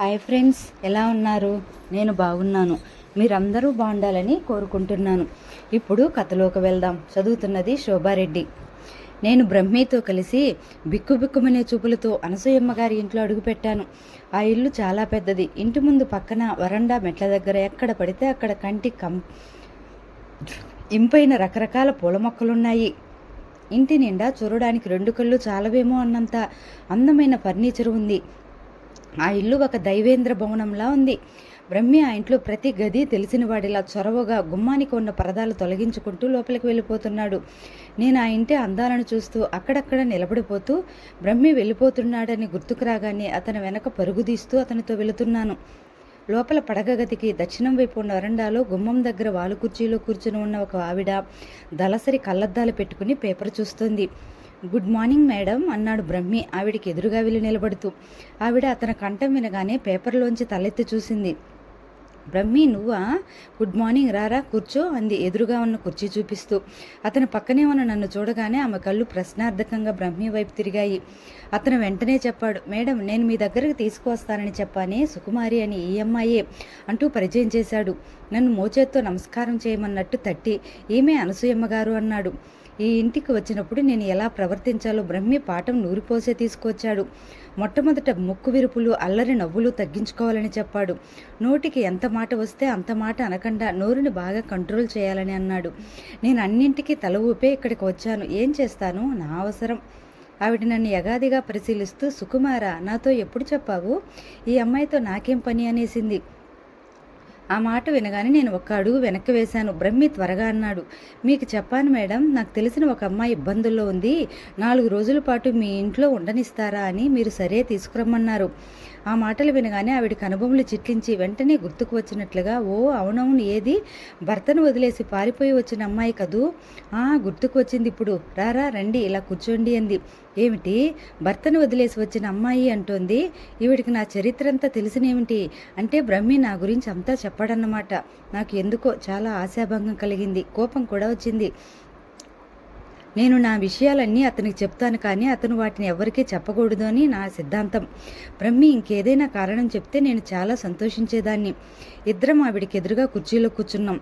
Hi friends ఎలా ఉన్నారు? నేను బాగున్నాను. మీరందరూ బాగుండాలని కోరుకుంటున్నాను. ఇప్పుడు కథలోకి వెళ్దాం. చదువుతున్నది శోభారెడ్డి. నేను బ్రహ్మితో కలిసి బిక్కుబిక్కుమనే చూపులతో అనసూయమ్మ గారి ఇంట్లో అడుగుపెట్టాను. ఆ ఇల్లు చాలా పెద్దది. ఇంటి ముందు పక్కన వరండా మెట్ల దగ్గర ఎక్కడ పడితే అక్కడ కంటి కం ఇంపైన రకరకాల పూల మొక్కలున్నాయి. ఇంటి నిండా చూడడానికి రెండు కళ్ళు చాలవేమో అన్నంత అందమైన ఫర్నిచర్ ఉంది. ఆ ఇల్లు ఒక దైవేంద్ర భవనంలా ఉంది. బ్రహ్మి ఆ ఇంట్లో ప్రతి గది తెలిసిన వాడిలా చొరవగా గుమ్మానికి ఉన్న పరదాలు తొలగించుకుంటూ లోపలికి వెళ్ళిపోతున్నాడు. నేను ఆ ఇంటి అందాలను చూస్తూ అక్కడక్కడ నిలబడిపోతూ బ్రహ్మి వెళ్ళిపోతున్నాడని గుర్తుకు రాగానే అతని వెనక పరుగుదీస్తూ అతనితో వెళుతున్నాను. లోపల పడగ గదికి దక్షిణం వైపు ఉన్న వరండాలో గుమ్మం దగ్గర వాలు కుర్చీలో కూర్చుని ఉన్న ఒక ఆవిడ దళసరి కళ్ళద్దాలు పెట్టుకుని పేపర్ చూస్తుంది. గుడ్ మార్నింగ్ మేడం అన్నాడు బ్రహ్మి ఆవిడికి ఎదురుగా వెళ్ళి నిలబడుతూ. ఆవిడ అతని కంఠం వినగానే పేపర్లోంచి తలెత్తి చూసింది. బ్రహ్మి నువ్వా? గుడ్ మార్నింగ్ రారా కూర్చో అంది ఎదురుగా ఉన్న కుర్చీ చూపిస్తూ. అతని పక్కనే ఉన్న నన్ను చూడగానే ఆమె కళ్ళు ప్రశ్నార్థకంగా బ్రహ్మి వైపు తిరిగాయి. అతను వెంటనే చెప్పాడు మేడం నేను మీ దగ్గరకు తీసుకువస్తానని చెప్పానే సుకుమారి అని ఈ అమ్మాయే అంటూ పరిచయం చేశాడు. నన్ను మోచేత్తో నమస్కారం చేయమన్నట్టు తట్టి ఈమె అనసూయమ్మ గారు అన్నాడు. ఈ ఇంటికి వచ్చినప్పుడు నేను ఎలా ప్రవర్తించాలో బ్రహ్మి పాఠం నూరిపోసే తీసుకొచ్చాడు. మొట్టమొదట ముక్కు విరుపులు అల్లరి నవ్వులు తగ్గించుకోవాలని చెప్పాడు. నోటికి ఎంత మాట వస్తే అంత మాట అనకుండా నోరుని బాగా కంట్రోల్ చేయాలని అన్నాడు. నేను అన్నింటికీ తల ఊపే ఇక్కడికి వచ్చాను. ఏం చేస్తాను? నా అవసరం. ఆవిడ నన్ను యగాదిగా పరిశీలిస్తూ సుకుమార నాతో ఎప్పుడు చెప్పావు? ఈ అమ్మాయితో నాకేం పని అనేసింది? ఆ మాట వినగానే నేను ఒక్క అడుగు వెనక్కి వేశాను. బ్రహ్మి త్వరగా అన్నాడు మీకు చెప్పాను మేడం నాకు తెలిసిన ఒక అమ్మాయి ఇబ్బందుల్లో ఉంది. నాలుగు రోజుల పాటు మీ ఇంట్లో ఉండనిస్తారా అని మీరు సరే తీసుకురమ్మన్నారు. ఆ మాటలు వినగానే ఆవిడ కనుబొమ్మలు చిట్లించి వెంటనే గుర్తుకు వచ్చినట్లుగా ఓ అవునవును ఏది? భర్తను వదిలేసి పారిపోయి వచ్చిన అమ్మాయి కదూ? ఆ గుర్తుకు వచ్చింది ఇప్పుడు. రారా రండి ఇలా కూర్చోండి అంది. ఏమిటి? భర్తను వదిలేసి వచ్చిన అమ్మాయి అంటోంది? ఈవిడికి నా చరిత్ర అంతా తెలిసినేమిటి? అంటే బ్రహ్మి నా గురించి అంతా చెప్పాడన్నమాట. నాకు ఎందుకో చాలా ఆశాభంగం కలిగింది. కోపం కూడా వచ్చింది. నేను నా విషయాలన్నీ అతనికి చెప్తాను కానీ అతను వాటిని ఎవరికీ చెప్పకూడదు అని నా సిద్ధాంతం. బ్రహ్మి ఇంకేదైనా కారణం చెప్తే నేను చాలా సంతోషించేదాన్ని. ఇద్దరం ఆవిడికి ఎదురుగా కుర్చీలో కూర్చున్నాం.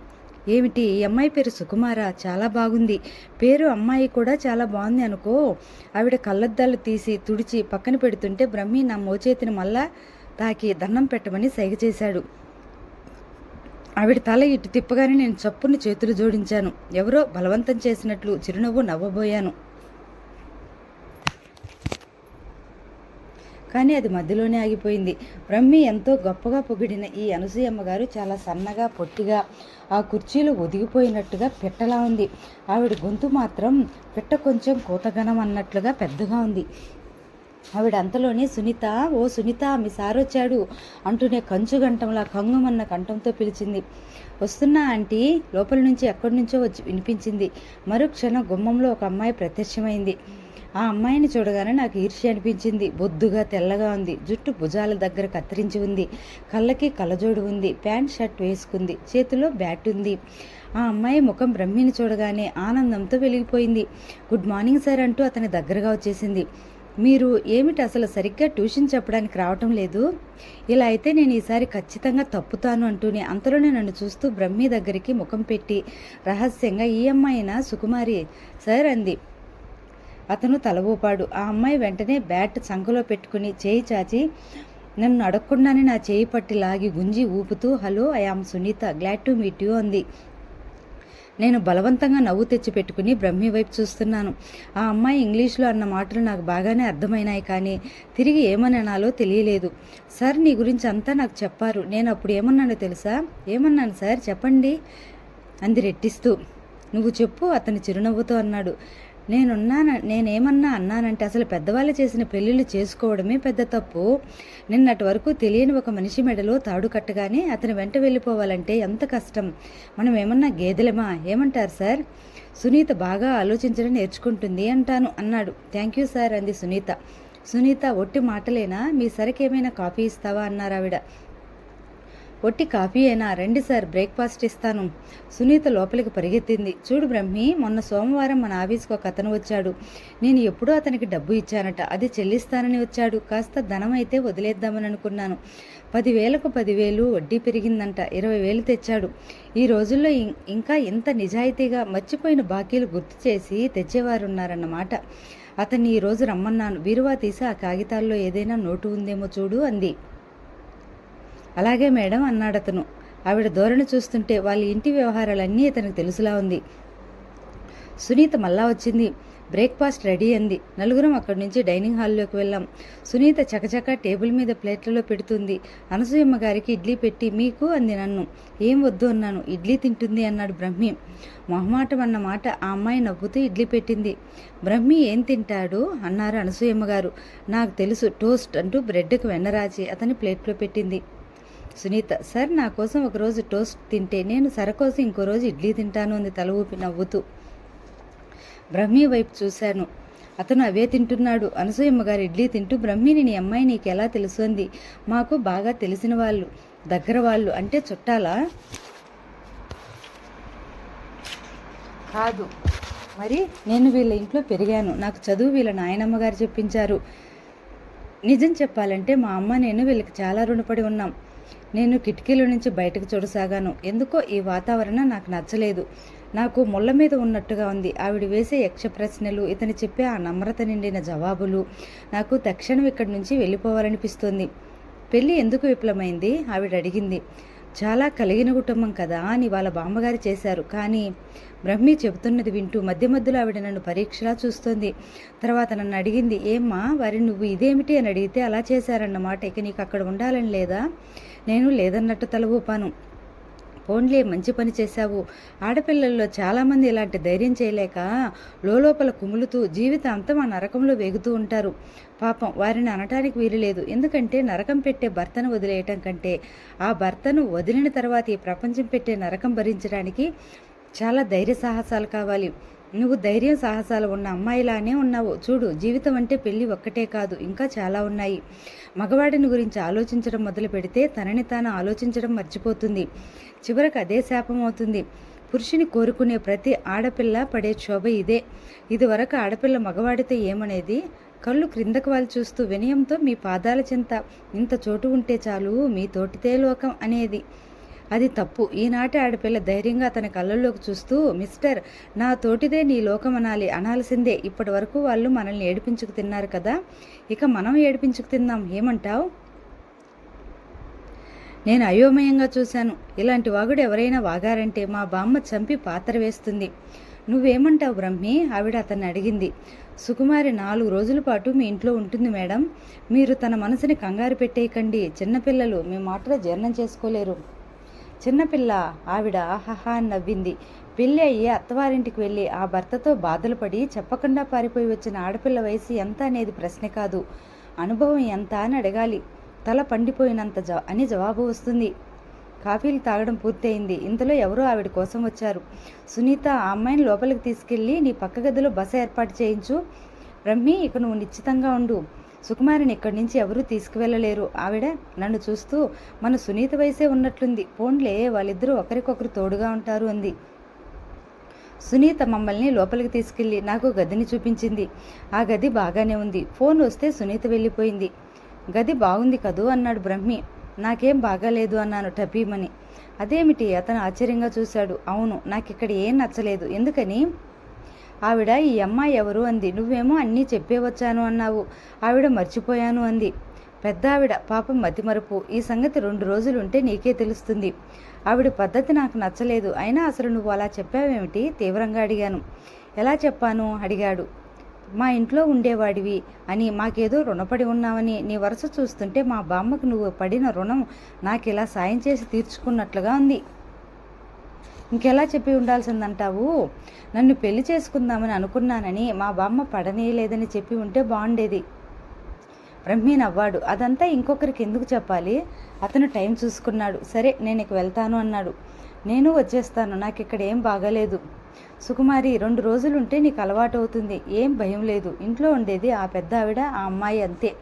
ఏమిటి? ఈ అమ్మాయి పేరు సుకుమార? చాలా బాగుంది. పేరు అమ్మాయి కూడా చాలా బాగుంది అనుకో. ఆవిడ కళ్ళద్దాలు తీసి తుడిచి పక్కన పెడుతుంటే బ్రహ్మి నా మోచేతిని మళ్ళా తాకి దండం పెట్టమని సైగ చేశాడు. ఆవిడ తల ఇటు తిప్పగానే నేను చప్పుని చేతులు జోడించాను. ఎవరో బలవంతం చేసినట్లు చిరునవ్వు నవ్వబోయాను. కానీ అది మధ్యలోనే ఆగిపోయింది. బ్రహ్మి ఎంతో గొప్పగా పొగిడిన ఈ అనసూయమ్మ గారు చాలా సన్నగా పొట్టిగా ఆ కుర్చీలో ఒదిగిపోయినట్టుగా పిట్టలా ఉంది. ఆవిడ గొంతు మాత్రం పిట్ట కొంచెం కూతగనం అన్నట్లుగా పెద్దగా ఉంది. ఆవిడ అంతలోనే సునీత ఓ సునీత మీ సార్ వచ్చాడు అంటూనే కంచు గంటంలా కంగమన్న కంఠంతో పిలిచింది. వస్తున్నా ఆంటీ. లోపల నుంచి ఎక్కడి నుంచో వచ్చి వినిపించింది. మరుక్షణం గుమ్మంలో ఒక అమ్మాయి ప్రత్యక్షమైంది. ఆ అమ్మాయిని చూడగానే నాకు ఈర్ష్య అనిపించింది. బొద్దుగా తెల్లగా ఉంది. జుట్టు భుజాల దగ్గర కత్తిరించి ఉంది. కళ్ళకి కళ్ళజోడు ఉంది. ప్యాంట్ షర్ట్ వేసుకుంది. చేతిలో బ్యాట్ ఉంది. ఆ అమ్మాయి ముఖం బ్రహ్మిని చూడగానే ఆనందంతో వెలిగిపోయింది. గుడ్ మార్నింగ్ సార్ అంటూ అతని దగ్గరగా వచ్చేసింది. మీరు ఏమిటి అసలు సరిగ్గా ట్యూషన్ చెప్పడానికి రావటం లేదు? ఇలా అయితే నేను ఈసారి ఖచ్చితంగా తప్పుతాను అంటూనే అంతలోనే నన్ను చూస్తూ బ్రహ్మి దగ్గరికి ముఖం పెట్టి రహస్యంగా ఈ అమ్మాయినా సుకుమారి? సార్ అంది. అతను తల ఊపాడు ఆ అమ్మాయి వెంటనే బ్యాట్ సంఖలో పెట్టుకుని చేయి చాచి నన్ను అడగకుండానే నా చేయి పట్టి లాగి గుంజి ఊపుతూ hello I am Sunitha glad to meet you అంది. నేను బలవంతంగా నవ్వు తెచ్చిపెట్టుకుని బ్రహ్మి వైపు చూస్తున్నాను. ఆ అమ్మాయి ఇంగ్లీష్లో అన్న మాటలు నాకు బాగానే అర్థమైనాయి కానీ తిరిగి ఏమని అనాలో తెలియలేదు. సార్ నీ గురించి అంతా నాకు చెప్పారు. నేను అప్పుడు ఏమన్నానో తెలుసా? ఏమన్నాను సార్? చెప్పండి. అంది రెట్టిస్తూ. నువ్వు చెప్పు అతని చిరునవ్వుతో అన్నాడు. నేనున్నాన నేనేమన్నా అన్నానంటే అసలు పెద్దవాళ్ళు చేసిన పెళ్ళిళ్ళు చేసుకోవడమే పెద్ద తప్పు. నిన్నటి వరకు తెలియని ఒక మనిషి మెడలో తాడు కట్టగానే అతని వెంట వెళ్ళిపోవాలంటే ఎంత కష్టం. మనం ఏమన్నా గేదెలమా? ఏమంటారు సార్? సునీత బాగా ఆలోచించడం నేర్చుకుంటుంది అంటాను అన్నాడు. థ్యాంక్ యూ సార్ అంది సునీత. సునీత ఒట్టి మాటలేనా? మీ సరికి ఏమైనా కాఫీ ఇస్తావా? అన్నారు ఆవిడ. ఒట్టి కాఫీ అయినా రండి సార్ బ్రేక్ఫాస్ట్ ఇస్తాను. సునీత లోపలికి పరిగెత్తింది. చూడు బ్రహ్మి మొన్న సోమవారం మన ఆఫీస్కి ఒక అతను వచ్చాడు. నేను ఎప్పుడూ అతనికి డబ్బు ఇచ్చానట అది చెల్లిస్తానని వచ్చాడు. కాస్త ధనం అయితే వదిలేద్దామని అనుకున్నాను. పదివేలకు పదివేలు వడ్డీ పెరిగిందంట ఇరవై వేలు తెచ్చాడు. ఈ రోజుల్లో ఇంకా ఇంత నిజాయితీగా మర్చిపోయిన బాకీలు గుర్తు చేసి తెచ్చేవారు ఉన్నారన్నమాట అతన్ని ఈరోజు రమ్మన్నాను. బీరువా తీసి ఆ కాగితాల్లో ఏదైనా నోటు ఉందేమో చూడు అంది. అలాగే మేడం అన్నాడతను ఆవిడ ధోరణి చూస్తుంటే వాళ్ళ ఇంటి వ్యవహారాలన్నీ అతనికి తెలుసులా ఉంది. సునీత మళ్ళా వచ్చింది. బ్రేక్ఫాస్ట్ రెడీ అంది. నలుగురం అక్కడి నుంచి డైనింగ్ హాల్లోకి వెళ్ళాం. సునీత చకచక టేబుల్ మీద ప్లేట్లలో పెడుతుంది. అనసూయమ్మ గారికి ఇడ్లీ పెట్టి మీకు? అంది నన్ను. ఏం వద్దు అన్నాను. ఇడ్లీ తింటుంది అన్నాడు బ్రహ్మి. మొహమాటం అన్న మాట ఆ అమ్మాయి నవ్వుతూ ఇడ్లీ పెట్టింది. బ్రహ్మి ఏం తింటాడు? అన్నారు అనసూయమ్మ గారు. నాకు తెలుసు టోస్ట్ అంటూ బ్రెడ్కు వెన్నరాచి అతని ప్లేట్లో పెట్టింది. సునీత సార్ నా కోసం ఒకరోజు టోస్ట్ తింటే నేను సరకోసం ఇంకో రోజు ఇడ్లీ తింటాను అంది తల ఊపి నవ్వుతూ. బ్రహ్మి వైపు చూశాను. అతను అవే తింటున్నాడు. అనసూయమ్మ గారు ఇడ్లీ తింటూ బ్రహ్మిని నీ అమ్మాయి నీకు ఎలా తెలుసు అంది. మాకు బాగా తెలిసిన వాళ్ళు దగ్గర వాళ్ళు అంటే చుట్టాలా? కాదు. మరి నేను వీళ్ళ ఇంట్లో పెరిగాను. నాకు చదువు వీళ్ళ నాయనమ్మ గారు చెప్పించారు. నిజం చెప్పాలంటే మా అమ్మ నేను వీళ్ళకి చాలా రుణపడి ఉన్నాం. నేను కిటికీల నుంచి బయటకు చూడసాగాను. ఎందుకో ఈ వాతావరణం నాకు నచ్చలేదు. నాకు ముళ్ళ మీద ఉన్నట్టుగా ఉంది. ఆవిడ వేసే యక్ష ప్రశ్నలు ఇతను చెప్పే ఆ నమ్రత నిండిన జవాబులు నాకు తక్షణం ఇక్కడి నుంచి వెళ్ళిపోవాలనిపిస్తుంది. పెళ్ళి ఎందుకు విఫలమైంది? ఆవిడ అడిగింది. చాలా కలిగిన కుటుంబం కదా అని వాళ్ళ బామ్మగారు చేశారు. కానీ బ్రహ్మి చెబుతున్నది వింటూ మధ్య మధ్యలో ఆవిడ నన్ను పరీక్షలా చూస్తోంది. తర్వాత నన్ను అడిగింది ఏమ్మా వారి నువ్వు ఇదేమిటి? అని అడిగితే అలా చేశారన్నమాట. ఇక నీకు అక్కడ ఉండాలని లేదా? నేను లేదన్నట్టు తల ఊపాను. పోన్లే మంచి పని చేశావు. ఆడపిల్లల్లో చాలామంది ఇలాంటి ధైర్యం చేయలేక లోపల కుములుతూ జీవితాంతం ఆ నరకంలో వేగుతూ ఉంటారు. పాపం వారిని అనటానికి వీలులేదు ఎందుకంటే నరకం పెట్టే భర్తను వదిలేయటం కంటే ఆ భర్తను వదిలిన తర్వాత ఈ ప్రపంచం పెట్టే నరకం భరించడానికి చాలా ధైర్య సాహసాలు కావాలి. నువ్వు ధైర్యం సాహసాలు ఉన్న అమ్మాయిలానే ఉన్నావు. చూడు జీవితం అంటే పెళ్ళి ఒక్కటే కాదు ఇంకా చాలా ఉన్నాయి. మగవాడిని గురించి ఆలోచించడం మొదలు పెడితే తనని తాను ఆలోచించడం మర్చిపోతుంది. చివరకు అదే శాపం అవుతుంది. పురుషుని కోరుకునే ప్రతి ఆడపిల్ల పడే క్షోభ ఇదే. ఇదివరకు ఆడపిల్ల మగవాడితో ఏమనేది? కళ్ళు క్రిందకు వాళ్ళు చూస్తూ వినయంతో మీ పాదాల చింత ఇంత చోటు ఉంటే చాలు మీ తోటితే లోకం అనేది. అది తప్పు. ఈనాటి ఆడపిల్ల ధైర్యంగా తన కళ్ళల్లోకి చూస్తూ మిస్టర్ నా తోటిదే నీ లోకం అనాలి అనాల్సిందే. ఇప్పటి వరకు వాళ్ళు మనల్ని ఏడిపించుకు తిన్నారు కదా? ఇక మనం ఏడిపించుకు తిందాం ఏమంటావు? నేను అయోమయంగా చూశాను. ఇలాంటి వాగుడు ఎవరైనా వాగారంటే మా బామ్మ చంపి పాత్ర వేస్తుంది. నువ్వేమంటావు బ్రహ్మి? ఆవిడ అతన్ని అడిగింది. సుకుమారి నాలుగు రోజుల పాటు మీ ఇంట్లో ఉంటుంది మేడం. మీరు తన మనసుని కంగారు పెట్టేయకండి. చిన్నపిల్లలు మీ మాటలో జీర్ణం చేసుకోలేరు. చిన్నపిల్ల ఆవిడ ఆహాహా అని నవ్వింది. పెళ్ళి అయ్యి అత్తవారింటికి వెళ్ళి ఆ భర్తతో బాధలు పడి చెప్పకుండా పారిపోయి వచ్చిన ఆడపిల్ల వయసు ఎంత అనేది ప్రశ్న కాదు. అనుభవం ఎంత అని అడగాలి. తల పండిపోయినంత జ అని జవాబు వస్తుంది. కాఫీలు తాగడం పూర్తయింది. ఇంతలో ఎవరో ఆవిడ కోసం వచ్చారు. సునీత ఆ అమ్మాయిని లోపలికి తీసుకెళ్ళి నీ పక్క గదిలో బస ఏర్పాటు చేయించు. బ్రహ్మి ఇక నువ్వు నిశ్చితంగా ఉండు. సుకుమారిని ఇక్కడి నుంచి ఎవరూ తీసుకువెళ్ళలేరు. ఆవిడ నన్ను చూస్తూ మన సునీత వయసే ఉన్నట్లుంది. పోన్లే వాళ్ళిద్దరూ ఒకరికొకరు తోడుగా ఉంటారు అంది. సునీత మమ్మల్ని లోపలికి తీసుకెళ్ళి నాకు గదిని చూపించింది. ఆ గది బాగానే ఉంది. ఫోన్ వస్తే సునీత వెళ్ళిపోయింది. గది బాగుంది కదూ అన్నాడు బ్రహ్మి. నాకేం బాగాలేదు అన్నాను టపీమని అదేమిటి? అతను ఆశ్చర్యంగా చూశాడు. అవును నాకిక్కడ ఏం నచ్చలేదు. ఎందుకని? ఆవిడ ఈ అమ్మాయి ఎవరు అంది. నువ్వేమో అన్నీ చెప్పేవచ్చాను అన్నావు. ఆవిడ మర్చిపోయాను అంది. పెద్ద ఆవిడ పాపం మతిమరుపు. ఈ సంగతి రెండు రోజులుంటే నీకే తెలుస్తుంది. ఆవిడ పద్ధతి నాకు నచ్చలేదు. అయినా అసలు నువ్వు అలా చెప్పావేమిటి? తీవ్రంగా అడిగాను. ఎలా చెప్పాను? అడిగాడు. మా ఇంట్లో ఉండేవాడివి అని మాకేదో రుణపడి ఉన్నావని నీ వరుస చూస్తుంటే మా బామ్మకు నువ్వు పడిన రుణం నాకు ఇలా సాయం చేసి తీర్చుకున్నట్లుగా ఉంది. ఇంకెలా చెప్పి ఉండాల్సిందంటావు? నన్ను పెళ్ళి చేసుకుందామని అనుకున్నానని మా బామ్మ పడనీయలేదని చెప్పి ఉంటే బాగుండేది. బ్రహ్మీ నవ్వాడు. అదంతా ఇంకొకరికి ఎందుకు చెప్పాలి? అతను టైం చూసుకున్నాడు. సరే నేను ఇక వెళ్తాను అన్నాడు. నేను వచ్చేస్తాను. నాకు ఇక్కడ ఏం బాగాలేదు. సుకుమారి రెండు రోజులుంటే నీకు అలవాటు అవుతుంది ఏం భయం లేదు. ఇంట్లో ఉండేది ఆ పెద్ద ఆవిడ ఆ అమ్మాయి అంతే.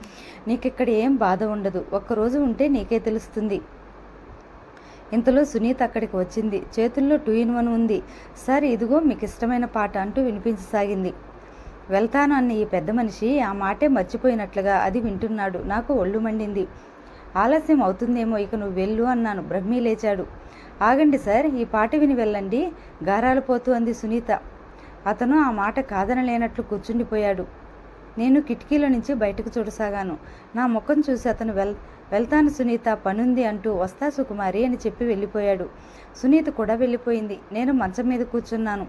నీకిక్కడ ఏం బాధ ఉండదు. ఒక్కరోజు ఉంటే నీకే తెలుస్తుంది. ఇంతలో సునీత అక్కడికి వచ్చింది. చేతుల్లో టూ ఇన్ వన్ ఉంది. సార్ ఇదిగో మీకు ఇష్టమైన పాట అంటూ వినిపించసాగింది. వెళ్తాను అన్న ఈ పెద్ద మనిషి. ఆ మాటే మర్చిపోయినట్లుగా అది వింటున్నాడు. నాకు ఒళ్ళు మండింది. ఆలస్యం అవుతుందేమో ఇక నువ్వు వెళ్ళు అన్నాను. బ్రహ్మి లేచాడు. ఆగండి సార్ ఈ పాట విని వెళ్ళండి. గారాలు పోతూ అంది సునీత. అతను ఆ మాట కాదనలేనట్లు కూర్చుండిపోయాడు. నేను కిటికీలో నుంచి బయటకు చూడసాగాను. నా ముఖం చూసి అతను వెల్ వెళ్తాను సునీత పనుంది అంటూ వస్తా సుకుమారి అని చెప్పి వెళ్ళిపోయాడు. సునీత కూడా వెళ్ళిపోయింది. నేను మంచం మీద కూర్చున్నాను.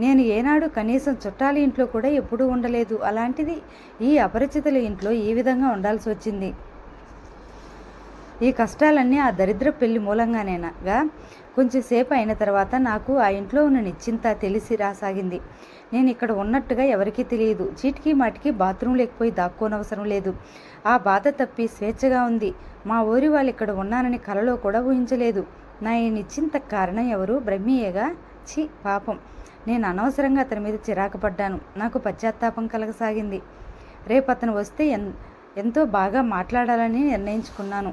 నేను ఏనాడు కనీసం చుట్టాల ఇంట్లో కూడా ఎప్పుడూ ఉండలేదు. అలాంటిది ఈ అపరిచితుల ఇంట్లో ఈ విధంగా ఉండాల్సి వచ్చింది. ఈ కష్టాలన్నీ ఆ దరిద్ర పెళ్ళి మూలంగానేనాగా కొంచెంసేపు అయిన తర్వాత నాకు ఆ ఇంట్లో ఉన్న నిశ్చింత తెలిసి రాసాగింది. నేను ఇక్కడ ఉన్నట్టుగా ఎవరికీ తెలియదు. చీటికి మాటికి బాత్రూమ్ లేకపోయి దాక్కోనవసరం లేదు. ఆ బాధ తప్పి స్వేచ్ఛగా ఉంది. మా ఊరి వాళ్ళు ఇక్కడ ఉన్నానని కలలో కూడా ఊహించలేదు. నా ఈ నిశ్చింత కారణం ఎవరు? బ్రహ్మీయగా? ఛీ పాపం. నేను అనవసరంగా అతని మీద చిరాకు పడ్డాను. నాకు పశ్చాత్తాపం కలగసాగింది. రేపు అతను వస్తే ఎంతో బాగా మాట్లాడాలని నిర్ణయించుకున్నాను.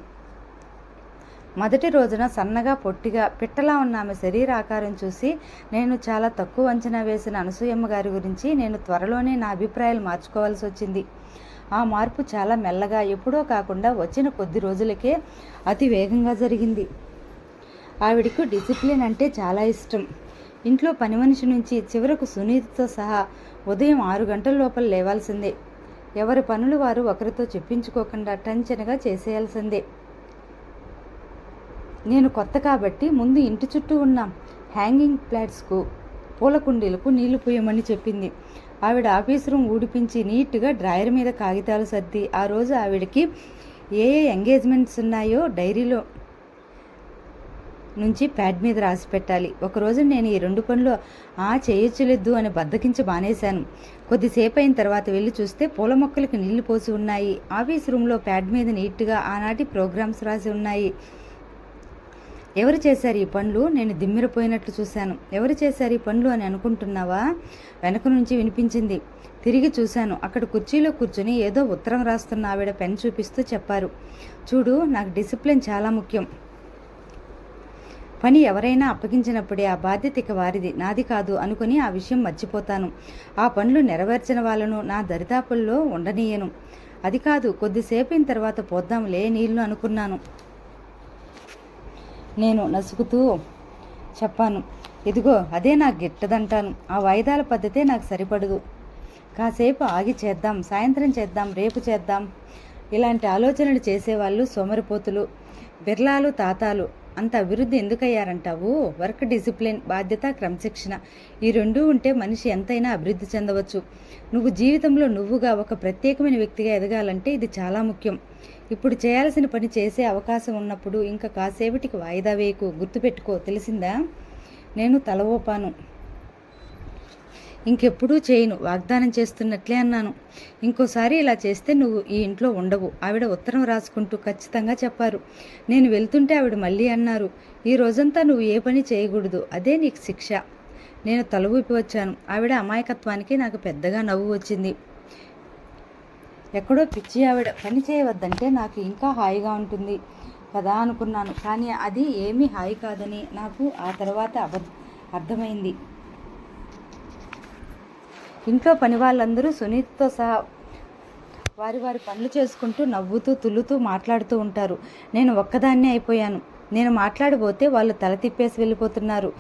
మొదటి రోజున సన్నగా పొట్టిగా పిట్టలా ఉన్న ఆమె శరీర ఆకారం చూసి నేను చాలా తక్కువ అంచనా వేసిన అనసూయమ్మ గారి గురించి నేను త్వరలోనే నా అభిప్రాయాలు మార్చుకోవాల్సి వచ్చింది. ఆ మార్పు చాలా మెల్లగా ఎప్పుడో కాకుండా వచ్చిన కొద్ది రోజులకే అతి వేగంగా జరిగింది. ఆవిడకు డిసిప్లిన్ అంటే చాలా ఇష్టం. ఇంట్లో పని మనిషి నుంచి చివరకు సునీతతో సహా ఉదయం ఆరు గంటల లోపల లేవాల్సిందే. ఎవరి పనులు వారు ఒకరితో చెప్పించుకోకుండా టంచనగా చేసేయాల్సిందే. నేను కొత్త కాబట్టి ముందు ఇంటి చుట్టూ ఉన్న హ్యాంగింగ్ ప్లాట్స్కు పూల కుండీలకు నీళ్ళు పోయమని చెప్పింది. ఆవిడ ఆఫీస్ రూమ్ ఊడిపించి నీట్గా డ్రాయర్ మీద కాగితాలు సర్ది ఆ రోజు ఆవిడకి ఏ ఏ ఎంగేజ్మెంట్స్ ఉన్నాయో డైరీలో నుంచి ప్యాడ్ మీద రాసి పెట్టాలి. ఒకరోజు నేను ఈ రెండు పనులు ఆ చేయొచ్చులేదు అని బద్దకించి మానేశాను. కొద్దిసేపు అయిన తర్వాత వెళ్ళి చూస్తే పూల మొక్కలకు నీళ్ళు పోసి ఉన్నాయి. ఆఫీస్ రూమ్లో ప్యాడ్ మీద నీట్గా ఆనాటి ప్రోగ్రామ్స్ రాసి ఉన్నాయి. ఎవరు చేశారు ఈ పనులు? నేను దిమ్మిరపోయినట్లు చూశాను. ఎవరు చేశారు ఈ పనులు అని అనుకుంటున్నావా? వెనక నుంచి వినిపించింది. తిరిగి చూశాను. అక్కడ కుర్చీలో కూర్చుని ఏదో ఉత్తరం రాస్తున్న ఆవిడ పెన్ చూపిస్తూ చెప్పారు. చూడు నాకు డిసిప్లిన్ చాలా ముఖ్యం. పని ఎవరైనా అప్పగించినప్పుడే ఆ బాధ్యత ఇక వారిది. నాది కాదు అనుకుని ఆ విషయం మర్చిపోతాను. ఆ పనులు నెరవేర్చిన వాళ్ళను నా దరిదాపుల్లో ఉండనీయను. అది కాదు కొద్దిసేపైన తర్వాత పోద్దాంలే నీళ్ళు అనుకున్నాను. నేను నసుకుతూ చెప్పాను ఇదిగో అదే నాకు గిట్టదంటాను. ఆ వాయిదాల పద్ధతే నాకు సరిపడదు. కాసేపు ఆగి చేద్దాం సాయంత్రం చేద్దాం రేపు చేద్దాం. ఇలాంటి ఆలోచనలు చేసేవాళ్ళు సోమరిపోతులు బిర్లాలు తాతాలు. అంత అభివృద్ధి ఎందుకయ్యారంటావు? వర్క్ డిసిప్లిన్ బాధ్యత క్రమశిక్షణ. ఈ రెండూ ఉంటే మనిషి ఎంతైనా అభివృద్ధి చెందవచ్చు. నువ్వు జీవితంలో నువ్వుగా ఒక ప్రత్యేకమైన వ్యక్తిగా ఎదగాలంటే ఇది చాలా ముఖ్యం. ఇప్పుడు చేయాల్సిన పని చేసే అవకాశం ఉన్నప్పుడు ఇంకా కాసేపటికి వాయిదా వేయకు. గుర్తుపెట్టుకో తెలిసిందా? నేను తల ఊపాను. ఇంకెప్పుడూ చేయను. వాగ్దానం చేస్తున్నట్లే అన్నాను. ఇంకోసారి ఇలా చేస్తే నువ్వు ఈ ఇంట్లో ఉండవు. ఆవిడ ఉత్తరం రాసుకుంటూ ఖచ్చితంగా చెప్పారు. నేను వెళ్తుంటే ఆవిడ మళ్ళీ అన్నారు. ఈ రోజంతా నువ్వు ఏ పని చేయకూడదు. అదే నీకు శిక్ష. నేను తల ఊపి వచ్చాను. ఆవిడ అమాయకత్వానికి నాకు పెద్దగా నవ్వు వచ్చింది. ఎక్కడో పిచ్చి ఆవిడ పని చేయవద్దంటే నాకు ఇంకా హాయిగా ఉంటుంది కదా అనుకున్నాను. కానీ అది ఏమీ హాయి కాదని నాకు ఆ తర్వాత అబ అర్థమైంది. ఇంట్లో పని వాళ్ళందరూ సునీత్తో సహా వారి వారి పనులు చేసుకుంటూ నవ్వుతూ తుల్లుతూ మాట్లాడుతూ ఉంటారు. నేను ఒక్కదాన్నే అయిపోయాను. నేను మాట్లాడబోతే వాళ్ళు తల తిప్పేసి వెళ్ళిపోతున్నారు.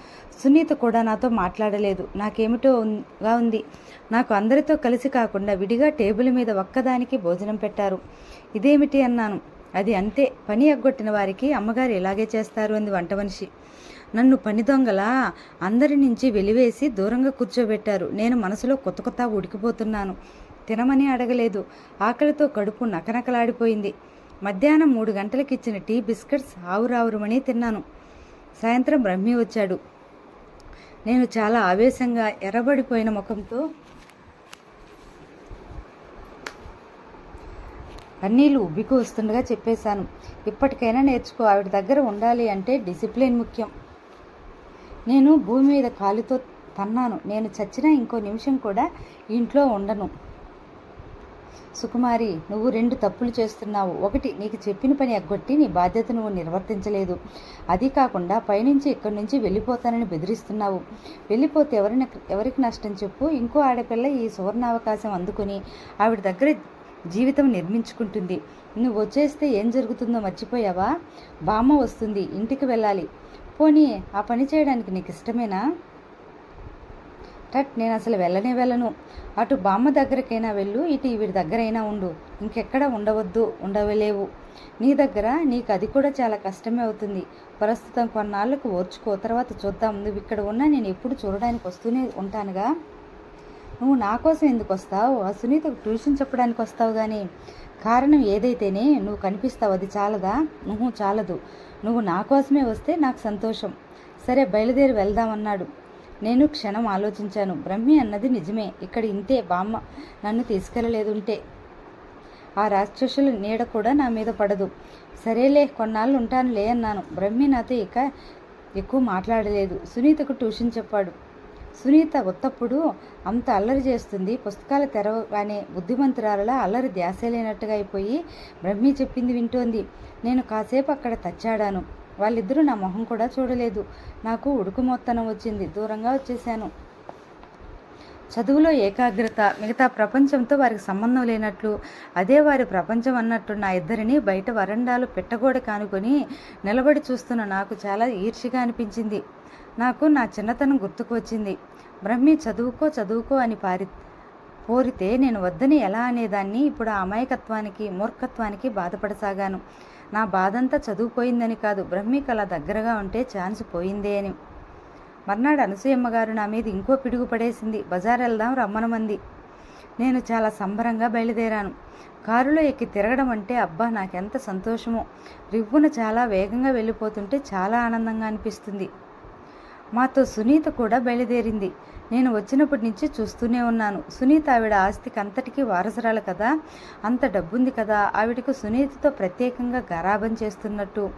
సునీత కూడా నాతో మాట్లాడలేదు. నాకేమిటో గా ఉంది. నాకు అందరితో కలిసి కాకుండా విడిగా టేబుల్ మీద ఒక్కదానికి భోజనం పెట్టారు. ఇదేమిటి అన్నాను. అది అంతే. పని ఎగ్గొట్టిన వారికి అమ్మగారు ఇలాగే చేస్తారు అంది వంట మనిషి. నన్ను పని దొంగలా అందరి నుంచి వెలివేసి దూరంగా కూర్చోబెట్టారు. నేను మనసులో కొత్త కొత్త ఉడికిపోతున్నాను తినమని అడగలేదు. ఆకలితో కడుపు నకనకలాడిపోయింది. మధ్యాహ్నం మూడు గంటలకు ఇచ్చిన టీ బిస్కెట్స్ ఆవురావురమని తిన్నాను. సాయంత్రం బ్రహ్మి వచ్చాడు. నేను చాలా ఆవేశంగా ఎర్రబడిపోయిన ముఖంతో కన్నీళ్ళు ఉబ్బికి వస్తుండగా చెప్పేశాను. ఇప్పటికైనా నేర్చుకో ఆవిడ దగ్గర ఉండాలి అంటే డిసిప్లిన్ ముఖ్యం. నేను భూమి మీద కాలుతో తన్నాను. నేను చచ్చినా ఇంకో నిమిషం కూడా ఇంట్లో ఉండను. సుకుమారి నువ్వు రెండు తప్పులు చేస్తున్నావు. ఒకటి నీకు చెప్పిన పని ఎగ్గొట్టి నీ బాధ్యత నువ్వు నిర్వర్తించలేదు. అది కాకుండా పైనుంచి ఇక్కడి నుంచి వెళ్ళిపోతానని బెదిరిస్తున్నావు. వెళ్ళిపోతే ఎవరిని ఎవరికి నష్టం చెప్పు? ఇంకో ఆడపిల్ల ఈ సువర్ణావకాశం అందుకుని ఆవిడ దగ్గర జీవితం నిర్మించుకుంటుంది. నువ్వు వచ్చేస్తే ఏం జరుగుతుందో మర్చిపోయావా? బామ్మ వస్తుంది ఇంటికి వెళ్ళాలి. పోనీ ఆ పని చేయడానికి నీకు ఇష్టమేనా టట్ నేను అసలు వెళ్ళనే వెళ్ళను. అటు బామ్మ దగ్గరకైనా వెళ్ళు ఇటు వీడి దగ్గరైనా ఉండు. ఇంకెక్కడ ఉండవద్దు ఉండవలేవు. నీ దగ్గర నీకు అది కూడా చాలా కష్టమే అవుతుంది. ప్రస్తుతం కొన్నాళ్ళకు ఓర్చుకో తర్వాత చూద్దాం. నువ్వు ఇక్కడ ఉన్నా నేను ఎప్పుడు చూడడానికి వస్తూనే ఉంటానుగా. నువ్వు నా కోసం ఎందుకు వస్తావు? ఆ సునీతకు ట్యూషన్ చెప్పడానికి వస్తావు కానీ కారణం ఏదైతేనే నువ్వు కనిపిస్తావు అది చాలదా? నువ్వు చాలదు. నువ్వు నా కోసమే వస్తే నాకు సంతోషం. సరే బయలుదేరి వెళ్దామన్నాడు నేను క్షణం ఆలోచించాను. బ్రహ్మి అన్నది నిజమే. ఇక్కడ ఇంతే బామ్మ నన్ను తీసుకెళ్ళలేదుంటే ఆ రాక్షసుల నీడ కూడా నా మీద పడదు. సరేలే కొన్నాళ్ళు ఉంటానులే అన్నాను. బ్రహ్మి నాతో ఇక ఎక్కువ మాట్లాడలేదు. సునీతకు ట్యూషన్ చెప్పాడు. సునీత ఉత్తప్పుడు అంత అల్లరి చేస్తుంది. పుస్తకాలు తెరవగానే బుద్ధిమంతురాలలా అల్లరి ధ్యాస లేనట్టుగా అయిపోయి బ్రహ్మి చెప్పింది వింటోంది. నేను కాసేపు అక్కడ తచ్చాడాను. వాళ్ళిద్దరూ నా మొహం కూడా చూడలేదు. నాకు ఉడుకుమొత్తనం వచ్చింది. దూరంగా వచ్చేసాను చదువులో ఏకాగ్రత మిగతా ప్రపంచంతో వారికి సంబంధం లేనట్లు అదే వారి ప్రపంచం అన్నట్టు నా ఇద్దరిని బయట వరండాలు పెట్టగోడ కానుకొని నిలబడి చూస్తున్న నాకు చాలా ఈర్షిగా అనిపించింది. నాకు నా చిన్నతనం గుర్తుకు వచ్చింది. బ్రహ్మి చదువుకో చదువుకో అని పారి కోరితే నేను వద్దని ఎలా అనేదాన్ని ఇప్పుడు ఆ అమాయకత్వానికి మూర్ఖత్వానికి బాధపడసాగాను. నా బాధంతా చదువుపోయిందని కాదు బ్రహ్మికి అలా దగ్గరగా ఉంటే ఛాన్స్ పోయిందే అని. మర్నాడు అనసూయమ్మ గారు నా మీద ఇంకో పిడుగు పడేసింది. బజార్ వెళ్దాం రమ్మనమంది. నేను చాలా సంబరంగా బయలుదేరాను. కారులో ఎక్కి తిరగడం అంటే అబ్బా నాకెంత సంతోషమో. రివ్వున చాలా వేగంగా వెళ్ళిపోతుంటే చాలా ఆనందంగా అనిపిస్తుంది. మాతో సునీత కూడా బయలుదేరింది. నేను వచ్చినప్పటి నుంచి చూస్తూనే ఉన్నాను. సునీత ఆవిడ ఆస్తికి అంతటికీ వారసురాలు కదా. అంత డబ్బుంది కదా. ఆవిడకు సునీతతో ప్రత్యేకంగా గరాబం చేస్తున్నట్టు.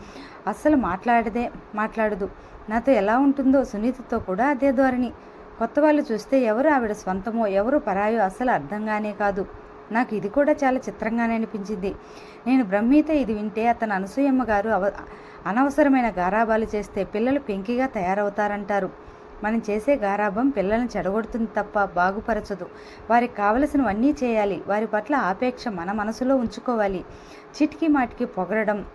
అస్సలు మాట్లాడదే మాట్లాడదు. నాతో ఎలా ఉంటుందో సునీతతో కూడా అదే ధోరణి. కొత్త వాళ్ళు చూస్తే ఎవరు ఆవిడ స్వంతమో ఎవరు పరాయో అస్సలు అర్థంగానే కాదు. నాకు ఇది కూడా చాలా చిత్రంగానే అనిపించింది. నేను బ్రహ్మీత ఇది వింటే అతను అనసూయమ్మ గారు అవ అనవసరమైన గారాబాలు చేస్తే పిల్లలు పెంకిగా తయారవుతారంటారు. మనం చేసే గారాభం పిల్లల్ని చెడగొడుతుంది తప్ప బాగుపరచదు. వారికి కావలసినవన్నీ చేయాలి. వారి పట్ల ఆపేక్ష మన మనసులో ఉంచుకోవాలి. చిటికి మాటికి పొగరడం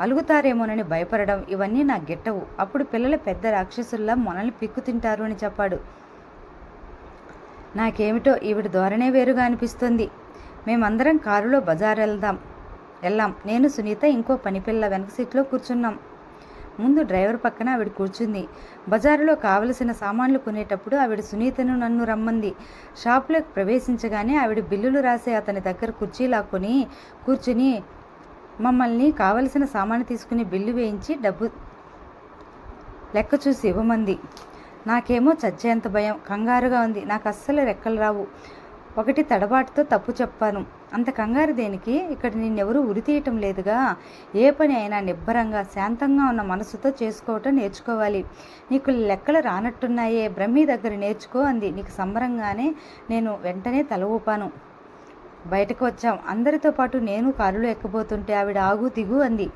అలుగుతారేమోనని భయపడడం ఇవన్నీ నాకు గిట్టవు. అప్పుడు పిల్లలు పెద్ద రాక్షసుల్లా మనల్ని పిక్కు తింటారు అని చెప్పాడు. నాకేమిటో ఈవిడ ధోరణే వేరుగా అనిపిస్తుంది. మేమందరం కారులో బజార్ వెళ్దాం వెళ్ళాం నేను సునీత ఇంకో పనిపిల్ల వెనక సీట్లో కూర్చున్నాం. ముందు డ్రైవర్ పక్కన ఆవిడ కూర్చుంది. బజారులో కావలసిన సామాన్లు కొనేటప్పుడు ఆవిడ సునీతను నన్ను రమ్మంది. షాప్లోకి ప్రవేశించగానే ఆవిడ బిల్లులు రాసే అతని దగ్గర కుర్చీ లాక్కొని కూర్చుని మమ్మల్ని కావలసిన సామాను తీసుకుని బిల్లు వేయించి డబ్బు లెక్క చూసి ఇవ్వమంది. నాకేమో చచ్చేంత భయం. కంగారుగా ఉంది. నాకు అస్సలు రెక్కలు రావు. ఒకటి తడబాటుతో తప్పు చెప్పాను. అంత కంగారు దేనికి? ఇక్కడ నిన్నెవరూ ఉరి తీయటం లేదుగా. ఏ పని అయినా నిబ్బరంగా శాంతంగా ఉన్న మనసుతో చేసుకోవటం నేర్చుకోవాలి. నీకు లెక్కలు రానట్టున్నాయే. బ్రహ్మి దగ్గర నేర్చుకో అంది. నీకు సంబరంగానే నేను వెంటనే తల ఊపాను. బయటకు వచ్చాం. అందరితో పాటు నేను కారులో ఎక్కబోతుంటే ఆవిడ ఆగు దిగు అంది.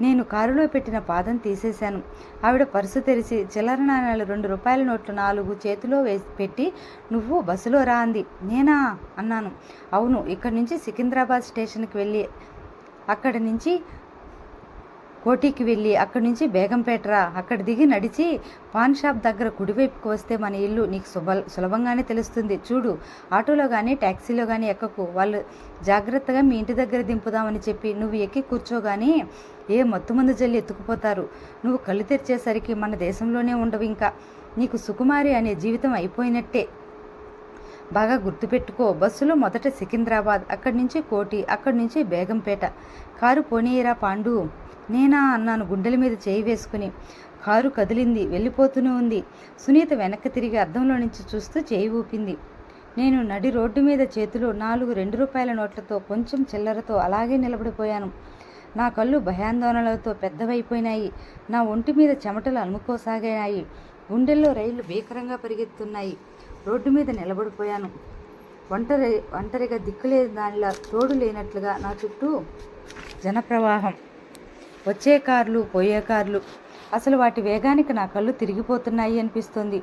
నేను కారులో పెట్టిన పాదం తీసేశాను. ఆవిడ పర్సు తెరిచి చిల్లర నాణ్యాలు రెండు రూపాయల నోట్లు నాలుగు చేతిలో వేసి పెట్టి నువ్వు బస్సులో రా అంది. నేనా? అన్నాను. అవును ఇక్కడి నుంచి సికింద్రాబాద్ స్టేషన్కి వెళ్ళి అక్కడి నుంచి కోటికి వెళ్ళి అక్కడి నుంచి బేగంపేట రా అక్కడ దిగి నడిచి పాన్ షాప్ దగ్గర కుడివైపుకి వస్తే మన ఇల్లు నీకు సుబ సులభంగానే తెలుస్తుంది. చూడు ఆటోలో కానీ ట్యాక్సీలో కానీ ఎక్కకు. వాళ్ళు జాగ్రత్తగా మీ ఇంటి దగ్గర దింపుదామని చెప్పి నువ్వు ఎక్కి కూర్చోగానే ఏ మత్తుమందు జల్లి ఎత్తుకుపోతారు. నువ్వు కళ్ళు తెరిచేసరికి మన దేశంలోనే ఉండవు ఇంకా. నీకు సుకుమారి అనే జీవితం అయిపోయినట్టే. బాగా గుర్తుపెట్టుకో బస్సులో మొదట సికింద్రాబాద్ అక్కడి నుంచి కోటి అక్కడి నుంచి బేగంపేట. కారు పోనీయరా పాండు? నేనా అన్నాను గుండెల మీద చేయి వేసుకుని. కారు కదిలింది వెళ్ళిపోతూనే ఉంది. సునీత వెనక్కి తిరిగి అద్దంలో నుంచి చూస్తూ చేయి ఊపింది. నేను నడి రోడ్డు మీద చేతిలో నాలుగు రెండు రూపాయల నోట్లతో కొంచెం చిల్లరతో అలాగే నిలబడిపోయాను. నా కళ్ళు భయాందోళనలతో పెద్దవైపోయినాయి. నా ఒంటి మీద చెమటలు అలుముకోసాగాయి. గుండెల్లో రైళ్ళు భీకరంగా పరిగెత్తున్నాయి. రోడ్డు మీద నిలబడిపోయాను. ఒంటరి ఒంటరిగా దిక్కులేని దానిలా తోడు లేనట్లుగా నా చుట్టూ జనప్రవాహం. వచ్చే కార్లు పోయే కార్లు. అసలు వాటి వేగానికి నా కళ్ళు తిరిగిపోతున్నాయి అనిపిస్తుంది.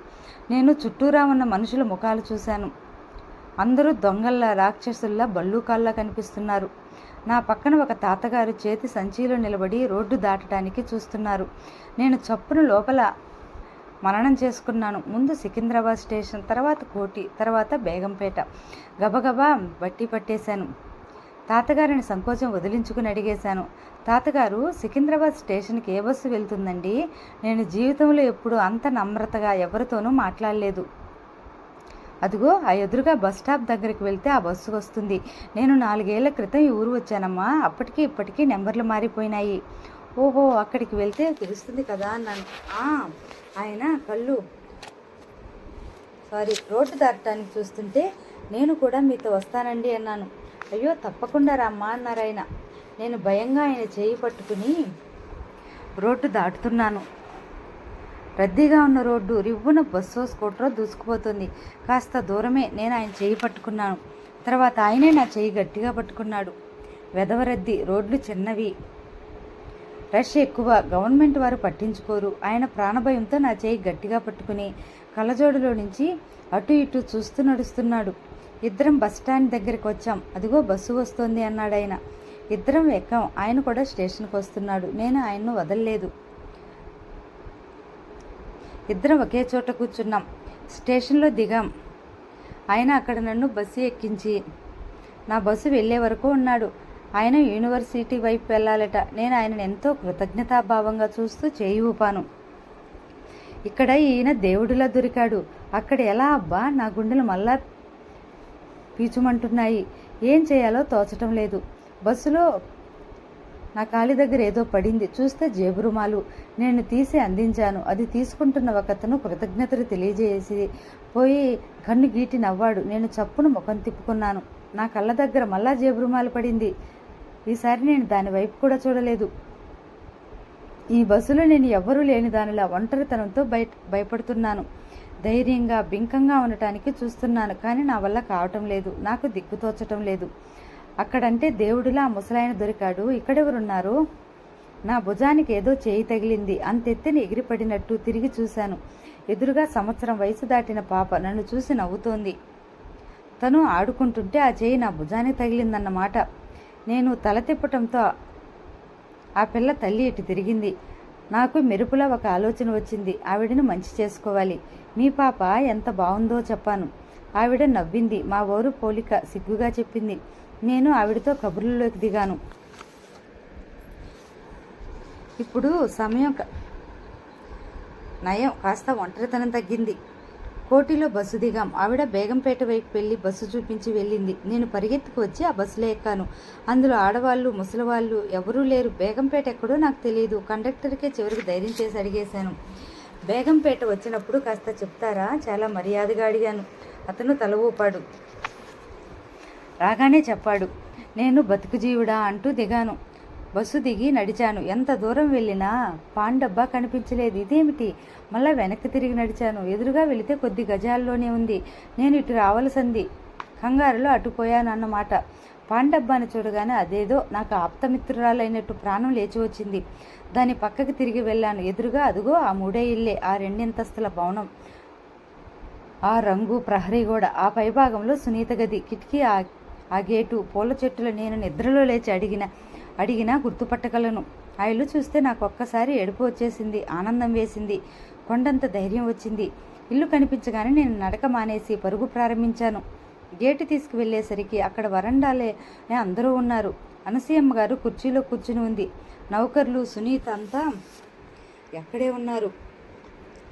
నేను చుట్టూరా ఉన్న మనుషుల ముఖాలు చూశాను. అందరూ దొంగల్లా రాక్షసుల్లా బల్లూకాల్లా కనిపిస్తున్నారు. నా పక్కన ఒక తాతగారు చేతి సంచిలో నిలబడి రోడ్డు దాటడానికి చూస్తున్నారు. నేను చప్పున లోపల మననం చేసుకున్నాను. ముందు సికింద్రాబాద్ స్టేషన్ తర్వాత కోటి తర్వాత బేగంపేట. గబగబా బట్టి పట్టేశాను. తాతగారిని సంకోచం వదిలించుకుని అడిగేశాను. తాతగారు సికింద్రాబాద్ స్టేషన్కి ఏ బస్సు వెళ్తుందండి? నేను జీవితంలో ఎప్పుడు అంత నమ్రతగా ఎవరితోనూ మాట్లాడలేదు. అదిగో ఆ ఎదురుగా బస్ స్టాప్ దగ్గరికి వెళ్తే ఆ బస్సు వస్తుంది. నేను నాలుగేళ్ళ క్రితం ఈ ఊరు వచ్చానమ్మా. అప్పటికి ఇప్పటికీ నెంబర్లు మారిపోయినాయి. ఓహో అక్కడికి వెళ్తే తెలుస్తుంది కదా అన్నాను. ఆయన కళ్ళు. సారీ రోడ్డు దాటడానికి చూస్తుంటే నేను కూడా మీతో వస్తానండి అన్నాను. అయ్యో తప్పకుండా రామ్మా అన్నారు ఆయన. నేను భయంగా ఆయన చేయి పట్టుకుని రోడ్డు దాటుతున్నాను. రద్దీగా ఉన్న రోడ్డు రివ్వున బస్సో స్కూటరో దూసుకుపోతుంది. కాస్త దూరమే నేను ఆయన చేయి పట్టుకున్నాను. తర్వాత ఆయనే నా చేయి గట్టిగా పట్టుకున్నాడు. వెదవరద్ది రోడ్లు చిన్నవి. రష్ ఎక్కువ గవర్నమెంట్ వారు పట్టించుకోరు. ఆయన ప్రాణభయంతో నా చేయి గట్టిగా పట్టుకుని కళ్ళజోడులో నుంచి అటు ఇటు చూస్తూ నడుస్తున్నాడు. ఇద్దరం బస్ స్టాండ్ దగ్గరికి వచ్చాం. అదిగో బస్సు వస్తోంది అన్నాడు ఆయన ఇద్దరం ఎక్కాం. ఆయన కూడా స్టేషన్కి వస్తున్నాడు. నేను ఆయన్ను వదలలేదు. ఇద్దరం ఒకే చోట కూర్చున్నాం. స్టేషన్లో దిగాం. ఆయన అక్కడ నన్ను బస్సు ఎక్కించి నా బస్సు వెళ్ళే వరకు ఉన్నాడు. ఆయన యూనివర్సిటీ వైపు వెళ్ళాలట. నేను ఆయనను ఎంతో కృతజ్ఞతాభావంగా చూస్తూ చేయి ఊపాను. ఇక్కడ ఈయన దేవుడిలా దొరికాడు. అక్కడ ఎలా అబ్బా నా గుండెలు మళ్ళా పీచుమంటున్నాయి. ఏం చేయాలో తోచటం లేదు. బస్సులో నా కాలి దగ్గర ఏదో పడింది. చూస్తే జేబు రుమాలు. నేను తీసి అందించాను. అది తీసుకుంటున్న ఒకతను కృతజ్ఞతలు తెలియజేసి పోయి కన్ను గీటి నవ్వాడు. నేను చప్పును ముఖం తిప్పుకున్నాను. నా కళ్ళ దగ్గర మళ్ళా జేబు రుమాలు పడింది. ఈసారి నేను దాని వైపు కూడా చూడలేదు. ఈ బస్సులో నేను ఎవ్వరూ లేని దానిలా ఒంటరితనంతో భయ భయపడుతున్నాను. ధైర్యంగా బింకంగా ఉండటానికి చూస్తున్నాను. కానీ నా వల్ల కావటం లేదు. నాకు దిక్కు తోచటం లేదు. అక్కడంటే దేవుడిలా ముసలాయన దొరికాడు. ఇక్కడెవరున్నారు? నా భుజానికి ఏదో చేయి తగిలింది. అంతెత్తిన ఎగిరిపడినట్టు తిరిగి చూశాను. ఎదురుగా సంవత్సరం వయసు దాటిన పాప నన్ను చూసి నవ్వుతోంది. తను ఆడుకుంటుంటే ఆ చేయి నా భుజానికి తగిలిందన్నమాట. నేను తల తిప్పటంతో ఆ పిల్ల తల్లి ఇటు తిరిగింది. నాకు మెరుపులా ఒక ఆలోచన వచ్చింది. ఆవిడను మంచి చేసుకోవాలి. మీ పాప ఎంత బాగుందో చెప్పాను. ఆవిడ నవ్వింది. మా ఊరు పోలిక సిగ్గుగా చెప్పింది. నేను ఆవిడతో కబుర్లలోకి దిగాను. ఇప్పుడు సమయం నయం కాస్త ఒంటరితనం తగ్గింది. కోటిలో బస్సు దిగాం. ఆవిడ బేగంపేట వైపు వెళ్ళి బస్సు చూపించి వెళ్ళింది. నేను పరిగెత్తుకు వచ్చి ఆ బస్సులో ఎక్కాను. అందులో ఆడవాళ్ళు ముసలివాళ్ళు ఎవరూ లేరు. బేగంపేట ఎక్కడో నాకు తెలియదు కండక్టర్కే చివరికి ధైర్యం చేసి అడిగేశాను. బేగంపేట వచ్చినప్పుడు కాస్త చెప్తారా? చాలా మర్యాదగా అడిగాను. అతను తల ఊపాడు. రాగానే చెప్పాడు. నేను బతుకుజీవుడా అంటూ దిగాను. బస్సు దిగి నడిచాను. ఎంత దూరం వెళ్ళినా పాన్ డబ్బా కనిపించలేదు. ఇదేమిటి? మళ్ళా వెనక్కి తిరిగి నడిచాను. ఎదురుగా వెళితే కొద్ది గజాల్లోనే ఉంది. నేను ఇటు రావలసింది. కంగారులో అటుపోయానన్నమాట. పాన్ డబ్బాని చూడగానే అదేదో నాకు ఆప్తమిత్రురాలైనట్టు ప్రాణం లేచి వచ్చింది. దాని పక్కకి తిరిగి వెళ్ళాను. ఎదురుగా అదుగో ఆ మూడే ఇల్లే. ఆ రెండింతస్తుల భవనం. ఆ రంగు ప్రహరీ గోడ. ఆ పైభాగంలో సునీత గది. కిటికీ ఆ గేటు పూల చెట్టులు నేను నిద్రలో లేచి అడిగిన అడిగినా గుర్తుపట్టగలను. ఆ ఇల్లు చూస్తే నాకు ఒక్కసారి ఎడుపు వచ్చేసింది ఆనందం వేసింది కొండంత ధైర్యం వచ్చింది. ఇల్లు కనిపించగానే నేను నడక మానేసి పరుగు ప్రారంభించాను. గేటు తీసుకువెళ్ళేసరికి అక్కడ వరండాలే అందరూ ఉన్నారు. అనసూయమ్మ గారు కుర్చీలో కూర్చుని ఉంది. నౌకర్లు సునీత అంతా ఎక్కడే ఉన్నారు.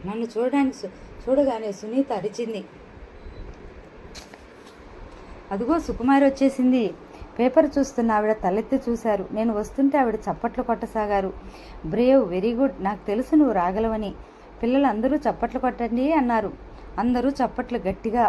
నన్ను చూడడానికి చూడగానే సునీత అరిచింది. అదిగో సుకుమారి వచ్చేసింది. పేపర్ చూస్తున్న ఆవిడ తలెత్తి చూశారు. నేను వస్తుంటే ఆవిడ చప్పట్లు కొట్టసాగారు. Brave very good. నాకు తెలుసు నువ్వు రాగలవని. పిల్లలందరూ చప్పట్లు కొట్టండి అన్నారు. అందరూ చప్పట్లు గట్టిగా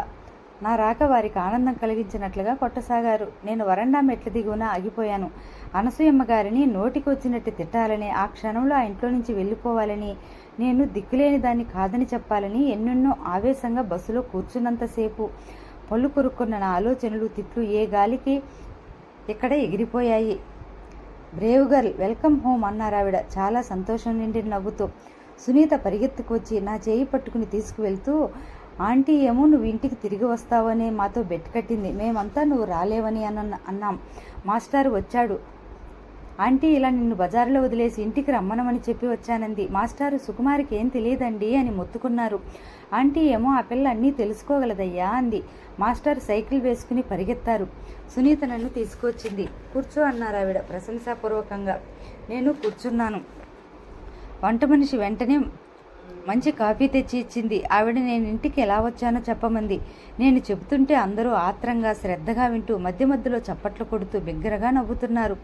నా రాక వారికి ఆనందం కలిగించినట్లుగా కొట్టసాగారు. నేను వరండా మెట్ల దిగువన ఆగిపోయాను. అనసూయమ్మ గారిని నోటికి వచ్చినట్టు తిట్టాలని ఆ క్షణంలో ఆ ఇంట్లో నుంచి వెళ్ళిపోవాలని నేను దిక్కులేని దాన్ని కాదని చెప్పాలని ఎన్నెన్నో ఆవేశంగా బస్సులో కూర్చున్నంతసేపు పళ్ళు కొరుక్కున్న నా ఆలోచనలు తిట్లు ఏ గాలికి ఇక్కడ ఎగిరిపోయాయి. బ్రేవ్ గర్ల్ వెల్కమ్ హోమ్ అన్నారావిడ చాలా సంతోషం నిండి నవ్వుతూ సునీత పరిగెత్తుకు వచ్చి నా చేయి పట్టుకుని తీసుకువెళ్తూ ఆంటీ ఏమో నువ్వు ఇంటికి తిరిగి వస్తావనే మాతో బెట్ కట్టింది. మేమంతా నువ్వు రాలేవని అన్న అన్నాం. మాస్టర్ వచ్చాడు. ఆంటీ ఇలా నిన్ను బజారులో వదిలేసి ఇంటికి రమ్మనమని చెప్పి వచ్చానంది. మాస్టారు సుకుమారికి ఏం తెలియదండి అని మొత్తుకున్నారు. ఆంటీ ఏమో ఆ పిల్ల అన్నీ తెలుసుకోగలదయ్యా అంది. మాస్టర్ సైకిల్ వేసుకుని పరిగెత్తారు. సునీత నన్ను తీసుకొచ్చింది. కూర్చో అన్నారు ఆవిడ ప్రశంసాపూర్వకంగా. నేను కూర్చున్నాను. వంట మనిషి వెంటనే మంచి కాఫీ తెచ్చి ఇచ్చింది. ఆవిడ నేను ఇంటికి ఎలా వచ్చానో చెప్పమంది. నేను చెబుతుంటే అందరూ ఆత్రంగా శ్రద్ధగా వింటూ మధ్య మధ్యలో చప్పట్లు కొడుతూ బిగ్గరగా నవ్వుతున్నారు.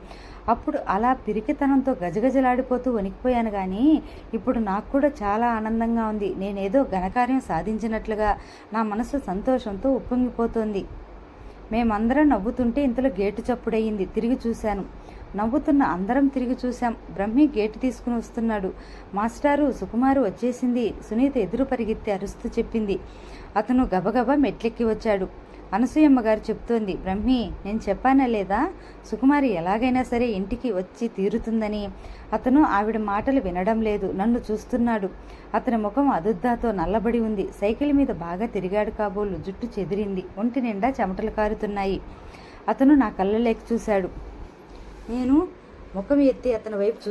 అప్పుడు అలా పిరికితనంతో గజగజలాడిపోతూ వణికిపోయాను కానీ ఇప్పుడు నాకు కూడా చాలా ఆనందంగా ఉంది. నేనేదో ఘనకార్యం సాధించినట్లుగా నా మనసు సంతోషంతో ఉప్పొంగిపోతోంది. మేమందరం నవ్వుతుంటే ఇంతలో గేటు చప్పుడయ్యింది తిరిగి చూశాను. నవ్వుతున్న అందరం తిరిగి చూశాం. బ్రహ్మి గేటు తీసుకుని వస్తున్నాడు. మాస్టారు సుకుమారు వచ్చేసింది. సునీత ఎదురు పరిగెత్తి అరుస్తూ చెప్పింది. అతను గబగబా మెట్లెక్కి వచ్చాడు. అనసూయమ్మ గారు చెప్తోంది బ్రహ్మి నేను చెప్పానా లేదా? సుకుమారి ఎలాగైనా సరే ఇంటికి వచ్చి తీరుతుందని. అతను ఆవిడ మాటలు వినడం లేదు. నన్ను చూస్తున్నాడు. అతని ముఖం అదుద్దాతో నల్లబడి ఉంది. సైకిల్ మీద బాగా తిరిగాడు కాబోలు జుట్టు చెదిరింది. ఒంటి నిండా చెమటలు కారుతున్నాయి. అతను నా కళ్ళలోకి చూశాడు. నేను ముఖం ఎత్తి అతని వైపు చూ